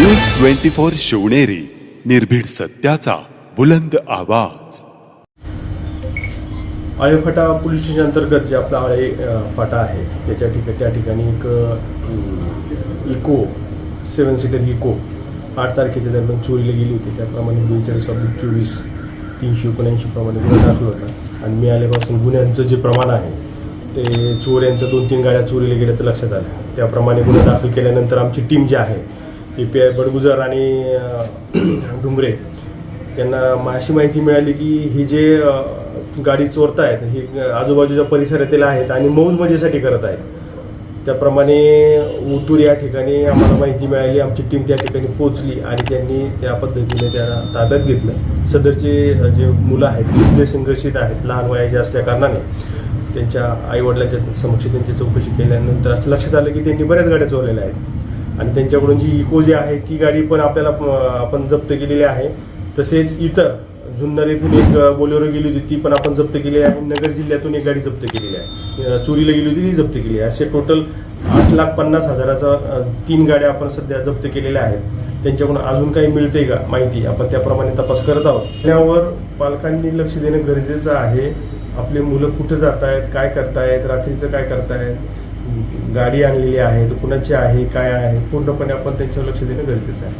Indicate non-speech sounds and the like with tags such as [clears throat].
News twenty four Shivneri निर्भीड सत्याचा बुलंद आवाज. आळे फाटा पोलीस स्टेशन अंतर्गत जे आपला आळे फाटा आहे त्याच्या ठिकाणी त्या ठिकाणी एक इको सेवन सीटर इको आठ तारखेच्या दरम्यान चोरीला गेली होती. त्याप्रमाणे बेचाळीस ऑब्लिक चोवीस तीनशे एकोणऐंशी प्रमाणे गुन्हा दाखल होता. आणि मी आल्यापासून गुन्ह्यांचं जे प्रमाण आहे ते चोऱ्यांचं दोन तीन गाड्या चोरीला गेल्याचं लक्षात आलं. त्याप्रमाणे गुन्हा दाखल केल्यानंतर आमची टीम जी आहे ए पी आय बडगुजर आणि [clears throat] डुंबरे यांना अशी माहिती मिळाली की ही जे गाडी चोरत आहेत ही आजूबाजूच्या परिसरातील आहेत आणि मौज मजेसाठी करत आहेत. त्याप्रमाणे उतूर या ठिकाणी आम्हाला माहिती मिळाली आमची टीम त्या ठिकाणी पोचली आणि त्यांनी त्या पद्धतीने त्या ताब्यात घेतलं. सदरचे जे मुलं आहेत ते संघर्षित आहेत लहान वयाचे असल्या कारणाने त्यांच्या आईवडिलांच्या समक्ष त्यांची चौकशी केल्यानंतर असं लक्षात आलं की त्यांनी बऱ्याच गाड्या चोरलेल्या आहेत. आणि त्यांच्याकडून जी इको जी आहे ती गाडी पण आपल्याला आपण जप्त केलेली आहे. तसेच इतर जुन्नर येथून एक बोलेरो गेली होती ती पण आपण जप्त केली आहे. नगर जिल्ह्यातून एक गाडी जप्त केलेली आहे. चोरीला गेली होती ती जप्त केली आहे. असे टोटल आठ लाख पन्नास हजाराचा तीन गाड्या आपण सध्या जप्त केलेल्या आहेत. त्यांच्याकडून अजून काही मिळते का माहिती आपण त्याप्रमाणे तपास करत आहोत. त्यावर पालकांनी लक्ष देणं गरजेचं आहे. आपले मुलं कुठं जात आहेत काय करतायत रात्रीचं काय करतायत गाडी आणलेली आहे तर कुणाची आहे काय आहे पूर्णपणे आपण त्यांच्यावर लक्ष देणं गरजेचं आहे.